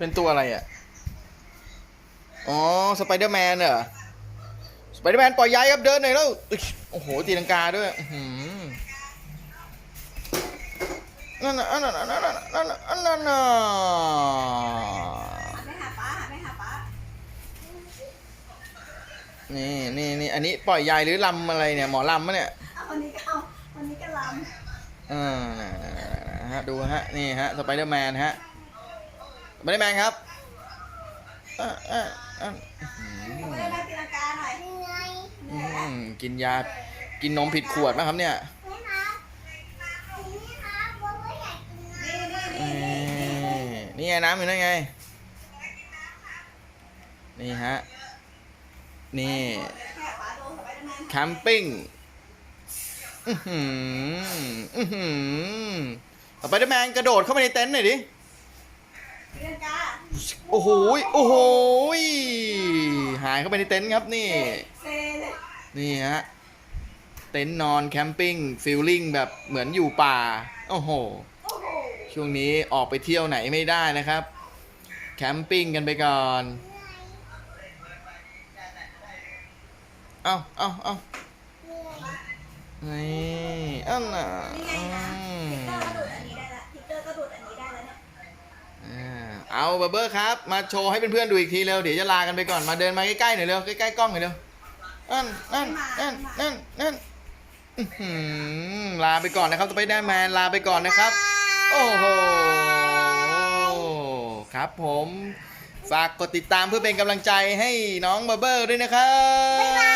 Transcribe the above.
เป็นตัวอะไรอะ อ๋อ สไปเดอร์แมนเหรอ สไปเดอร์แมนปล่อยย้ายครับเดินหน่อยแล้วอึ๊ยโอ้โห ตีลังกาด้วยอื้อหือนั่นน่ะนั่นน่ะนั่นน่ะนั่นน่ะนั่นน่ะหันไปหาป้าหันไปหาป้านี่นี่นี่อันนี้ปล่อยยายหรือลำอะไรเนี่ย หมอลำมะเนี่ยเอาวันนี้ก็เอาวันนี้ก็ลอ่าฮะดูฮะ นี่ฮะ สไปเดอร์แมนฮะส ไปเดอร์แมนครับอะอะอะอื้อหืำอไม่ได้ได้ตีลังกาหน่อยอืมกินยา กินนมผิดขวดป่ะครับเนี่ยนี่นี่นี่นี่นี่ไงน้ำอยู่นั่นไง นี่ฮะ นี่แค่ป้าดูสไปเดอร์แมนแคมปิ้งอือหืออือหือสไปเดอร์แมนกระโดดเข้าไปในเต็นท์หน่อยดิตีลังกา โอ้โหโอ้โหหายเข้าไปในเต็นท์ครับนี่ นี่ฮะ เต็นท์นอนแคมปิ้งฟิลลิ่งแบบเหมือนอยู่ป่า โอ้โหโอ้โหช่วงนี้ออกไปเที่ยวไหนไม่ได้นะครับ แคมปิ้งกันไปก่อน เอาเอาเอานี่อันน่ะ เอาเบอร์เบอร์ครับ มาโชว์ให้เพื่อนๆดูอีกทีเร็ว เดี๋ยวจะลากันไปก่อน มาเดินมาใกล้ๆหน่อยเร็ว ใกล้ๆกล้องหน่อยเร็ว นั่นนั่นนั่นนั่นนั่นอื้อหือลาไปก่อนนะครับสไปเดอร์แมนลาไปก่อนนะครับ โอ้โห ครับผม ฝากกดติดตามเพื่อเป็นกำลังใจให้น้องเบอร์เบอร์ด้วยนะครับ